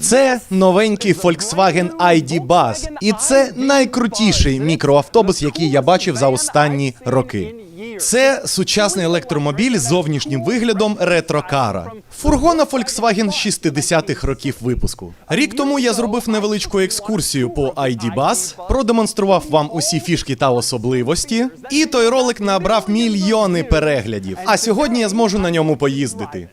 Це новенький Volkswagen ID Buzz. І це найкрутіший мікроавтобус, який я бачив за останні роки. Це сучасний електромобіль з зовнішнім виглядом ретрокара. Фургона Volkswagen 60-х років випуску. Рік тому я зробив невеличку екскурсію по ID Buzz, продемонстрував вам усі фішки та особливості, і той ролик набрав мільйони переглядів. А сьогодні я зможу на ньому поїздити.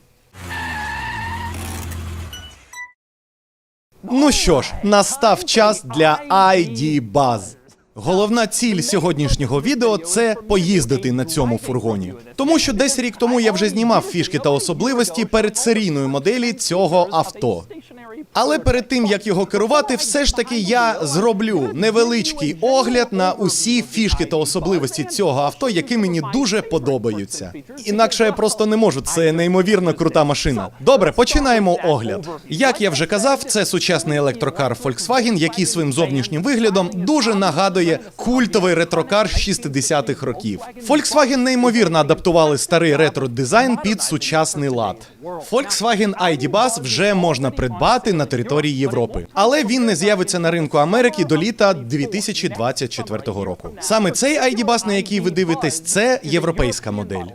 Ну що ж, настав час для ID Buzz. Головна ціль сьогоднішнього відео це поїздити на цьому фургоні. Тому що десь рік тому я вже знімав фішки та особливості перед серійною моделі цього авто. Але перед тим як його керувати, все ж таки я зроблю невеличкий огляд на усі фішки та особливості цього авто, які мені дуже подобаються. Інакше я просто не можу. Це неймовірно крута машина. Добре, починаємо огляд. Як я вже казав, це сучасний електрокар Volkswagen, який своїм зовнішнім виглядом дуже нагадує культовий ретрокар 60-х років. Volkswagen неймовірно адаптували старий ретро-дизайн під сучасний лад. Volkswagen ID Buzz вже можна придбати на території Європи, але він не з'явиться на ринку Америки до літа 2024 року. Саме цей ID Buzz, на який ви дивитесь, це європейська модель.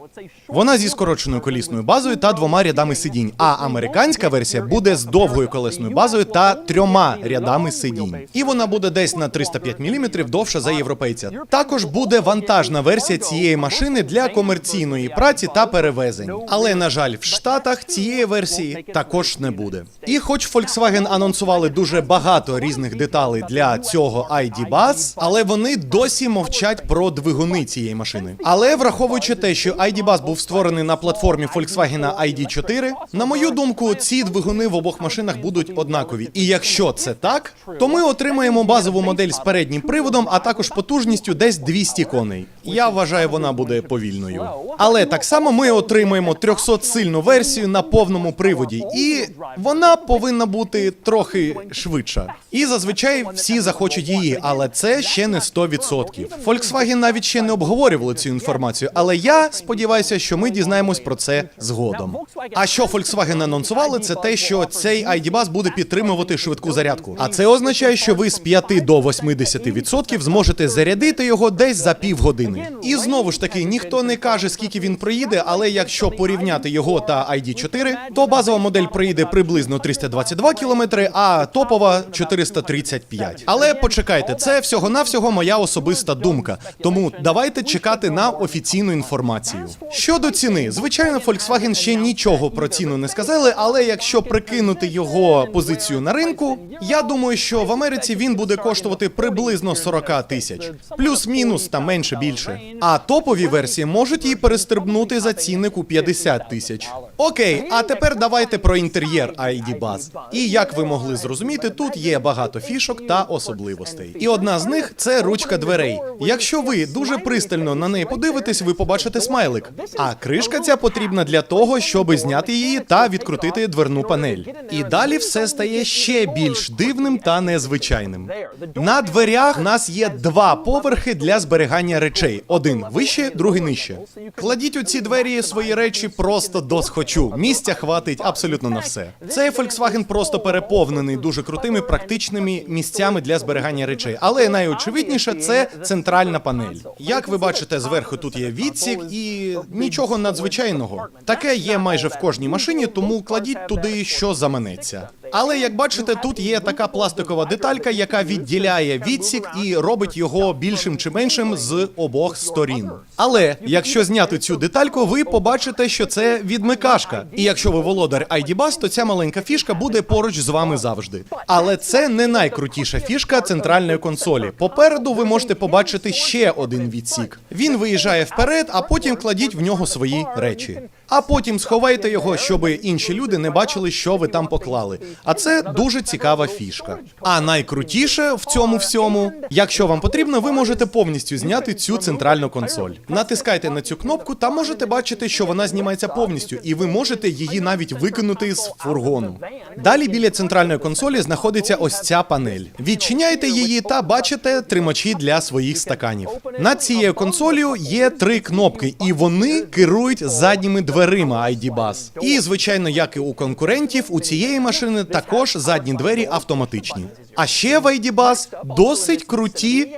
Вона зі скороченою колісною базою та двома рядами сидінь. А американська версія буде з довгою колесною базою та трьома рядами сидінь. І вона буде десь на 305 мм довша за європейця. Також буде вантажна версія цієї машини для комерційної праці та перевезень. Але на жаль, в Штатах цієї версії також не буде. І хоч Volkswagen анонсували дуже багато різних деталей для цього ID Buzz, але вони досі мовчать про двигуни цієї машини. Але враховуючи те, що ID Buzz був створений на платформі Volkswagen ID4, на мою думку, ці двигуни в обох машинах будуть однакові. І якщо це так, то ми отримаємо базову модель з переднім приводом, а також потужністю десь 200 коней. Я вважаю, вона буде повільною. Але так само ми отримаємо 300-сильну версію на повному приводі, і вона повинна бути трохи швидша. І зазвичай всі захочуть її, але це ще не 100%. Volkswagen навіть ще не обговорювали цю інформацію, але я сподіваюся, що ми дізнаємось про це згодом. А що Volkswagen анонсували, це те, що цей ID Buzz буде підтримувати швидку зарядку. А це означає, що ви з 5 до 80% зможете зарядити його десь за півгодини. І знову ж таки, ніхто не каже, скільки він проїде, але якщо порівняти його та ID4, то базова модель проїде приблизно 322 км, а топова 435. Але почекайте, це всього-навсього моя особиста думка. Тому давайте чекати на офіційну інформацію. Щодо ціни, звичайно, Volkswagen ще нічого про ціну не сказали, але якщо прикинути його позицію на ринку, я думаю, що в Америці він буде коштувати приблизно 40 тисяч, плюс-мінус та менше більше. А топові версії можуть її перестрибнути за цінник у 50 тисяч. Окей, а тепер давайте про інтер'єр ID Buzz. І як ви могли зрозуміти, тут є багато фішок та особливостей. І одна з них це ручка дверей. Якщо ви дуже пристально на неї подивитесь, ви побачите смайлик. А кришка ця потрібна для того, щоб зняти її та відкрутити дверну панель. І далі все стає ще більш дивним та незвичайним. На дверях у нас є два поверхи для зберігання речей: один вище, другий нижче. Кладіть у ці двері свої речі просто до схочу. Місця хватить абсолютно на все. Цей Volkswagen просто переповнений дуже крутими практичними місцями для зберігання речей. Але найочевидніше це центральна панель. Як ви бачите, зверху тут є відсік і нічого надзвичайного. Таке є майже в кожній машині, тому кладіть туди, що заманеться. Але як бачите, тут є така пластикова деталька, яка відділяє відсік і робить його більшим чи меншим з обох сторін. Але якщо зняти цю детальку, ви побачите, що це відмикашка. І якщо ви володар ID Bus, то ця маленька фішка буде поруч з вами завжди. Але це не найкрутіша фішка центральної консолі. Попереду ви можете побачити ще один відсік. Він виїжджає вперед, а потім кладіть в нього свої речі. А потім сховайте його, щоб інші люди не бачили, що ви там поклали. А це дуже цікава фішка. А найкрутіше в цьому всьому, якщо вам потрібно, ви можете повністю зняти цю центральну консоль. Натискайте на цю кнопку та можете бачити, що вона знімається повністю, і ви можете її навіть викинути з фургону. Далі біля центральної консолі знаходиться ось ця панель. Відчиняєте її та бачите тримачі для своїх стаканів. Над цією консолью є три кнопки, і вони керують задніми дверима. Дверима ID Buzz. І звичайно, як і у конкурентів, у цієї машини також задні двері автоматичні. А ще в ID Buzz досить круті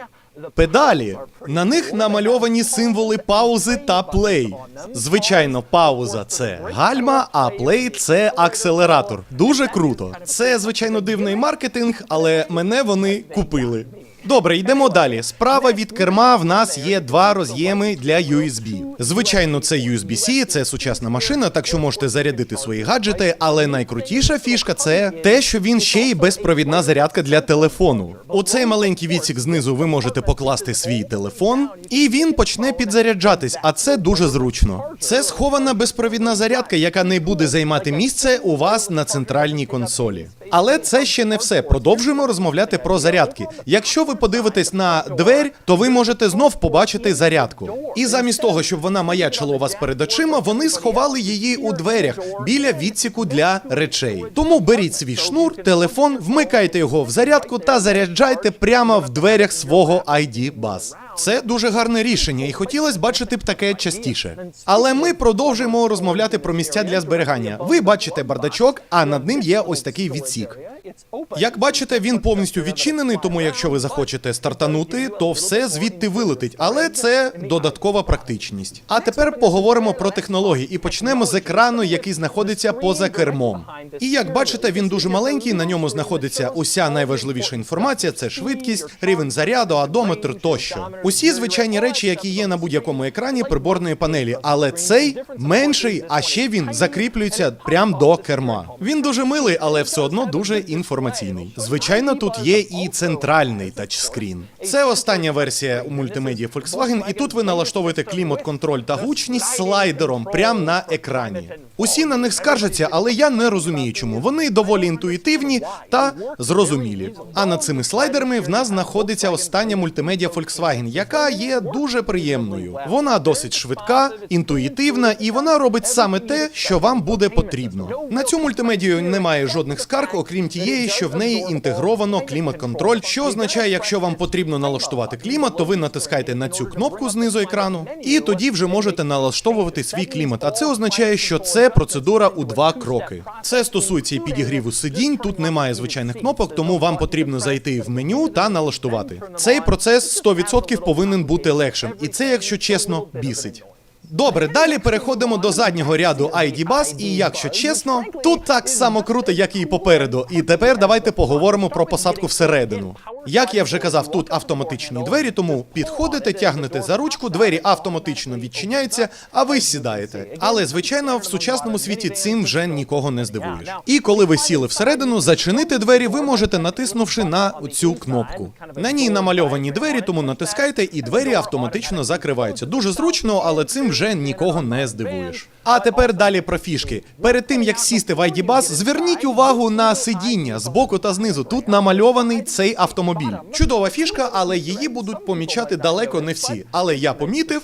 педалі. На них намальовані символи паузи та плей. Звичайно, пауза це гальма, а плей це акселератор. Дуже круто. Це звичайно дивний маркетинг, але мене вони купили. Добре, йдемо далі. Справа від керма в нас є два роз'єми для USB. Звичайно, це USB-C, це сучасна машина, так що можете зарядити свої гаджети, але найкрутіша фішка це те, що він ще й безпровідна зарядка для телефону. У цей маленький відсік знизу ви можете покласти свій телефон, і він почне підзаряджатись, а це дуже зручно. Це схована безпровідна зарядка, яка не буде займати місце у вас на центральній консолі. Але це ще не все. Продовжуємо розмовляти про зарядки. Якщо ви подивитесь на двері, то ви можете знов побачити зарядку. І замість того, щоб вона маячила у вас перед очима, вони сховали її у дверях біля відсіку для речей. Тому беріть свій шнур, телефон, вмикайте його в зарядку та заряджайте прямо в дверях свого ID Buzz. Це дуже гарне рішення, і хотілося бачити б таке частіше. Але ми продовжуємо розмовляти про місця для зберігання. Ви бачите бардачок, а над ним є ось такий відсік. Як бачите, він повністю відчинений, тому якщо ви захочете стартанути, то все звідти вилетить. Але це додаткова практичність. А тепер поговоримо про технології і почнемо з екрану, який знаходиться поза кермом. І як бачите, він дуже маленький. На ньому знаходиться уся найважливіша інформація: це швидкість, рівень заряду, адометр тощо. Усі звичайні речі, які є на будь-якому екрані приборної панелі, але цей менший, а ще він закріплюється прямо до керма. Він дуже милий, але все одно дуже інформаційний. Звичайно, тут є і центральний тачскрін. Це остання версія у мультимедії Volkswagen, і тут ви налаштовуєте клімат-контроль та гучність слайдером прямо на екрані. Усі на них скаржаться, але я не розумію, чому. Вони доволі інтуїтивні та зрозумілі. А над цими слайдерами в нас знаходиться остання мультимедіа Volkswagen, яка є дуже приємною. Вона досить швидка, інтуїтивна, і вона робить саме те, що вам буде потрібно. На цю мультимедію немає жодних скарг, окрім тієї, що в неї інтегровано клімат-контроль, що означає, якщо вам потрібно налаштувати клімат, то ви натискаєте на цю кнопку знизу екрану, і тоді вже можете налаштовувати свій клімат. А це означає, що це процедура у два кроки. Це стосується і підігріву сидінь. Тут немає звичайних кнопок, тому вам потрібно зайти в меню та налаштувати. Цей процес 100% повинен бути легшим, і це, якщо чесно, бісить. Добре, далі переходимо до заднього ряду ID Bus, і якщо чесно, тут так само круто, як і попереду. І тепер давайте поговоримо про посадку всередину. Як я вже казав, тут автоматичні двері, тому підходите, тягнете за ручку, двері автоматично відчиняються, а ви сідаєте. Але звичайно, в сучасному світі цим вже нікого не здивуєш. І коли ви сіли всередину, зачинити двері ви можете натиснувши на цю кнопку. На ній намальовані двері, тому натискайте, і двері автоматично закриваються. Дуже зручно, але цим вже нікого не здивуєш. А тепер далі про фішки. Перед тим як сісти в ID Bus, зверніть увагу на сидіння збоку та знизу. Тут намальований цей автомобіль. Чудова фішка, але її будуть помічати далеко не всі. Але я помітив.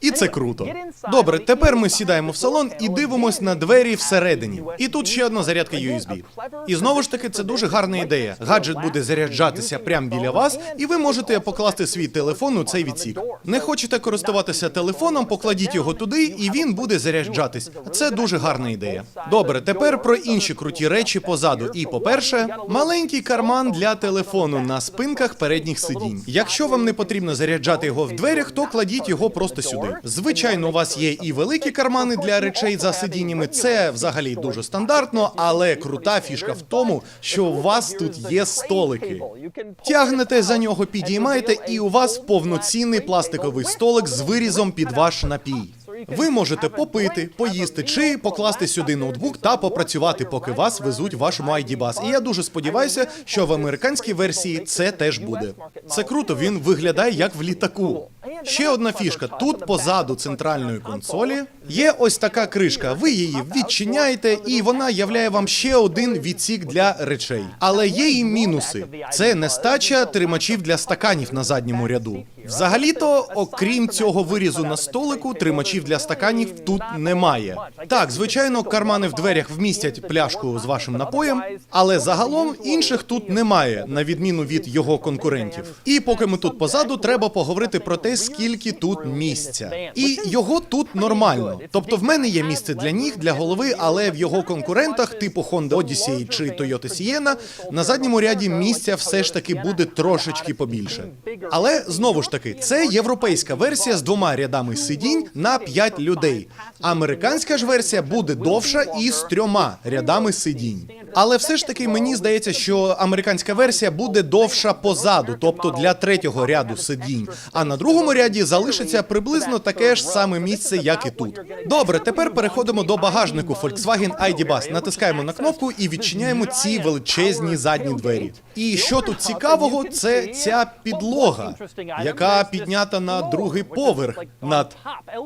І це круто. Добре, тепер ми сідаємо в салон і дивимось на двері всередині. І тут ще одна зарядка USB. І знову ж таки, це дуже гарна ідея. Гаджет буде заряджатися прямо біля вас, і ви можете покласти свій телефон у цей відсік. Не хочете користуватися телефоном, покладіть його туди, і він буде заряджатись. Це дуже гарна ідея. Добре, тепер про інші круті речі позаду. І по-перше, маленький карман для телефону на спинках передніх сидінь. Якщо вам не потрібно заряджати його в дверях, то кладіть його просто сюди. Звичайно, у вас є і великі кармани для речей за сидіннями. Це взагалі дуже стандартно, але крута фішка в тому, що у вас тут є столики. Тягнете за нього, підіймаєте, і у вас повноцінний пластиковий столик з вирізом під ваш напій. Ви можете попити, поїсти чи покласти сюди ноутбук та попрацювати, поки вас везуть в вашому ID Bus. І я дуже сподіваюся, що в американській версії це теж буде. Це круто, він виглядає як в літаку. Ще одна фішка: тут позаду центральної консолі є ось така кришка. Ви її відчиняєте, і вона являє вам ще один відсік для речей. Але є і мінуси: це нестача тримачів для стаканів на задньому ряду. Взагалі-то, окрім цього вирізу на столику, тримачів для стаканів тут немає. Так, звичайно, кармани в дверях вмістять пляшку з вашим напоєм, але загалом інших тут немає, на відміну від його конкурентів. І поки ми тут позаду, треба поговорити про те, те, скільки тут місця. І його тут нормально. Тобто, в мене є місце для ніг, для голови, але в його конкурентах, типу Honda Odyssey чи Toyota Sienna, на задньому ряді місця все ж таки буде трошечки побільше. Але знову ж таки, це європейська версія з двома рядами сидінь на 5 людей. Американська ж версія буде довша і з трьома рядами сидінь. Але все ж таки мені здається, що американська версія буде довша позаду, тобто для третього ряду сидінь. А на другому ряді залишиться приблизно таке ж саме місце, як і тут. Добре, тепер переходимо до багажнику Volkswagen ID Bus. Натискаємо на кнопку і відчиняємо ці величезні задні двері. І що тут цікавого, це ця підлога, яка піднята на другий поверх над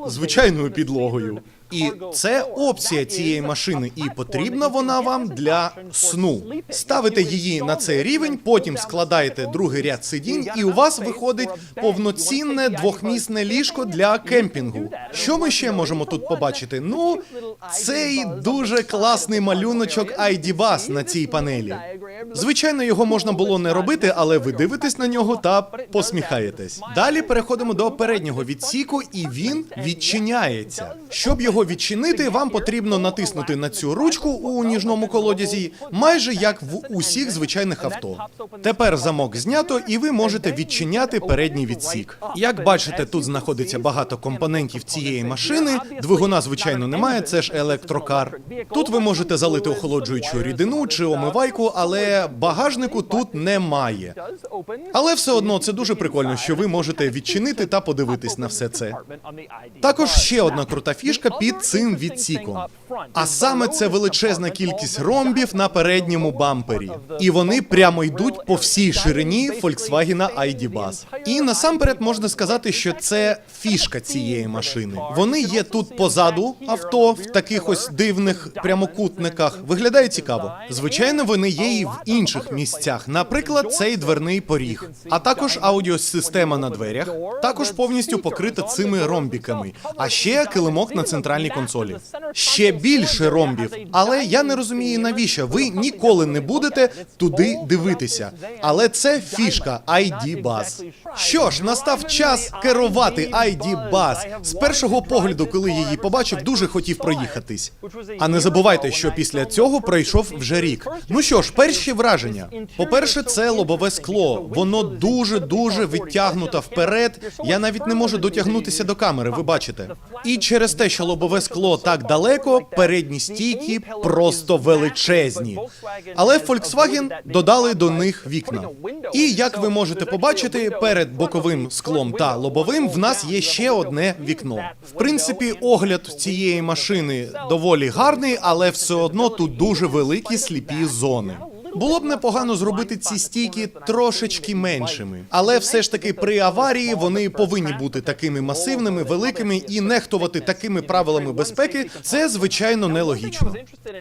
звичайною підлогою. І це опція цієї машини, і потрібна вона вам для сну. Ставите її на цей рівень, потім складаєте другий ряд сидінь, і у вас виходить повноцінне двохмісне ліжко для кемпінгу. Що ми ще можемо тут побачити? Ну, цей дуже класний малюночок ID Bus на цій панелі. Звичайно, його можна було не робити, але ви дивитесь на нього та посміхаєтесь. Далі переходимо до переднього відсіку, і він відчиняється. Щоб його відчинити, вам потрібно натиснути на цю ручку у ніжному колодязі, майже як в усіх звичайних авто. Тепер замок знято, і ви можете відчиняти передній відсік. Як бачите, тут знаходиться багато компонентів цієї машини. Двигуна, звичайно, немає, це ж електрокар. Тут ви можете залити охолоджуючу рідину чи омивайку, але багажнику тут немає. Але все одно це дуже прикольно, що ви можете відчинити та подивитись на все це. Також ще одна крута фішка під цим відсіком. А саме це величезна кількість ромбів на передньому бампері. І вони прямо йдуть по всій ширині Volkswagen ID Bus. І насамперед можна сказати, що це фішка цієї машини. Вони є тут позаду авто в таких ось дивних прямокутниках. Виглядає цікаво. Звичайно, вони є і в інших місцях. Наприклад, цей дверний поріг, а також аудіосистема на дверях, також повністю покрита цими ромбіками. А ще килимок на центральній консолі. Ще більше ромбів. Але я не розумію, навіщо ви ніколи не будете туди дивитися. Але це фішка ID Bus. Що ж, настав час керувати ID Bus. З першого погляду, коли її побачив, дуже хотів проїхатись. А не забувайте, що після цього пройшов вже рік. Ну що ж, перші враження. По-перше, це лобове скло. Воно дуже дуже відтягнуто вперед. Я навіть не можу дотягнутися до камери. Ви бачите. І через те, що лобове скло так далеко, передні стійки просто величезні. Але Volkswagen додали до них вікна. І як ви можете побачити, перед боковим склом та лобовим в нас є ще одне вікно. В принципі, огляд цієї машини доволі гарний, але все одно тут дуже великі сліпі зони. Було б непогано зробити ці стійки трошечки меншими, але все ж таки при аварії вони повинні бути такими масивними, великими і нехтувати такими правилами безпеки. Це звичайно нелогічно.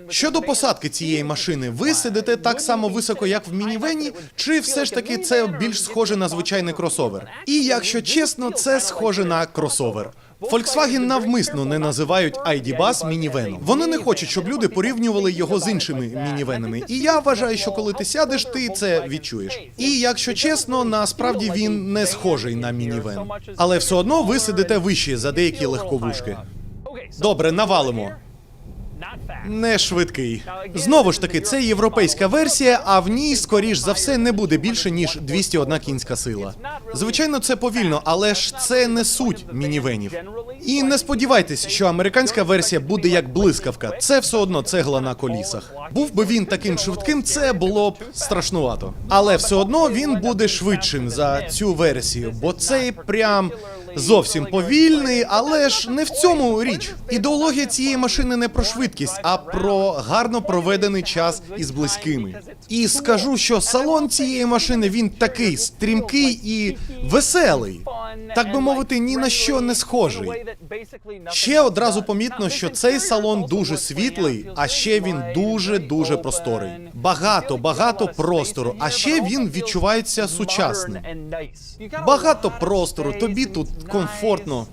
Щодо посадки цієї машини, ви сидите так само високо, як в мінівені, чи все ж таки це більш схоже на звичайний кросовер? І якщо чесно, це схоже на кросовер. Volkswagen навмисно не називають ID.Buzz мінівеном. Вони не хочуть, щоб люди порівнювали його з іншими мінівенами. І я вважаю, що коли ти сядеш, ти це відчуєш. І якщо чесно, насправді він не схожий на мінівен. Але все одно ви сидите вище за деякі легковушки. Добре, навалимо. Не швидкий. Знову ж таки, це європейська версія, а в ній, скоріш за все, не буде більше ніж 201 кінська сила. Звичайно, це повільно, але ж це не суть мінівенів. І не сподівайтесь, що американська версія буде як блискавка. Це все одно цегла на колісах. Був би він таким швидким, це було б страшнувато. Але все одно він буде швидшим за цю версію, бо цей прям. Зовсім повільний, але ж не в цьому річ. Ідеологія цієї машини не про швидкість, а про гарно проведений час із близькими. І скажу, що салон цієї машини він такий стрімкий і веселий. Так би мовити, ні на що не схожий. Ще одразу помітно, що цей салон дуже світлий, а ще він дуже дуже просторий. Багато, багато простору, а ще він відчувається сучасним. Багато простору, тобі тут комфортно.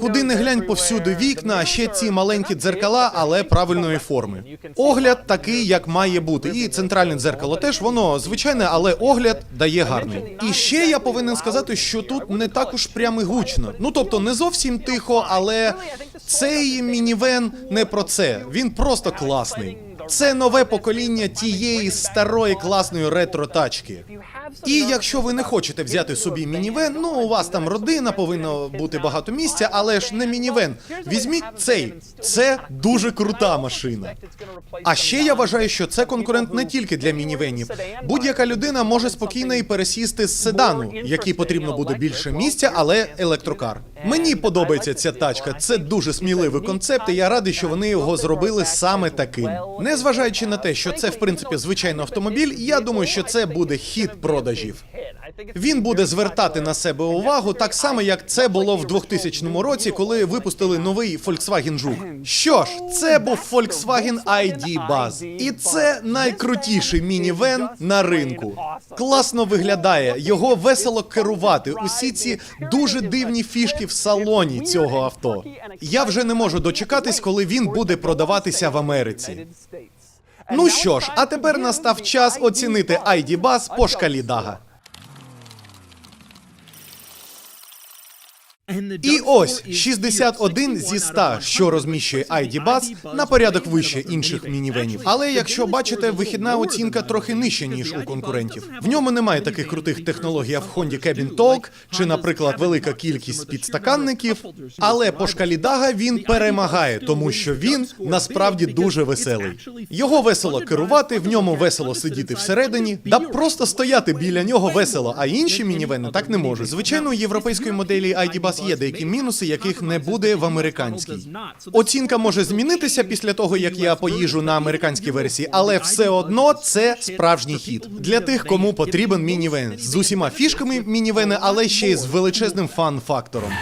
Куди не глянь повсюди вікна, ще ці маленькі дзеркала, але правильної форми. Огляд такий, як має бути. І центральне дзеркало теж воно звичайне, але огляд дає гарний. І ще я повинен сказати, що тут не так уж прямо гучно. Ну тобто не зовсім тихо, але цей мінівен не про це. Він просто класний. Це нове покоління тієї старої класної ретро-тачки. І якщо ви не хочете взяти собі мінівен, ну у вас там родина повинно бути багато місця, але ж не мінівен. Візьміть цей. Це дуже крута машина. А ще я вважаю, що це конкурент не тільки для мінівенів. Будь-яка людина може спокійно і пересісти з седану, який потрібно буде більше місця, але електрокар. Мені подобається ця тачка. Це дуже сміливий концепт, і я радий, що вони його зробили саме таким. Незважаючи на те, що це в принципі звичайний автомобіль, я думаю, що це буде хід продажів. Він буде звертати на себе увагу так само, як це було в 2000 році, коли випустили новий Volkswagen Жук. Що ж, це був Volkswagen ID Buzz. І це найкрутіший мінівен на ринку. Класно виглядає, його весело керувати. Усі ці дуже дивні фішки в салоні цього авто. Я вже не можу дочекатись, коли він буде продаватися в Америці. Ну що ж, а тепер настав час оцінити ID Buzz по шкалі Дага. І ось 61 зі 100, що розміщує ID Buzz, на порядок вище інших мінівенів. Але якщо бачите, вихідна оцінка трохи нижча, ніж у конкурентів. В ньому немає таких крутих технологій, як в Honda Cabin Talk, чи, наприклад, велика кількість підстаканників. Але по шкалі Дага він перемагає, тому що він насправді дуже веселий. Його весело керувати, в ньому весело сидіти всередині, да просто стояти біля нього весело, а інші мінівени так не можуть. Звичайно, у європейської моделі ID Buzz є деякі мінуси, яких не буде в американській. Оцінка може змінитися після того, як я поїжу на американській версії, але все одно це справжній хід для тих, кому потрібен мінівен з усіма фішками мінівени, але ще й з величезним фан-фактором.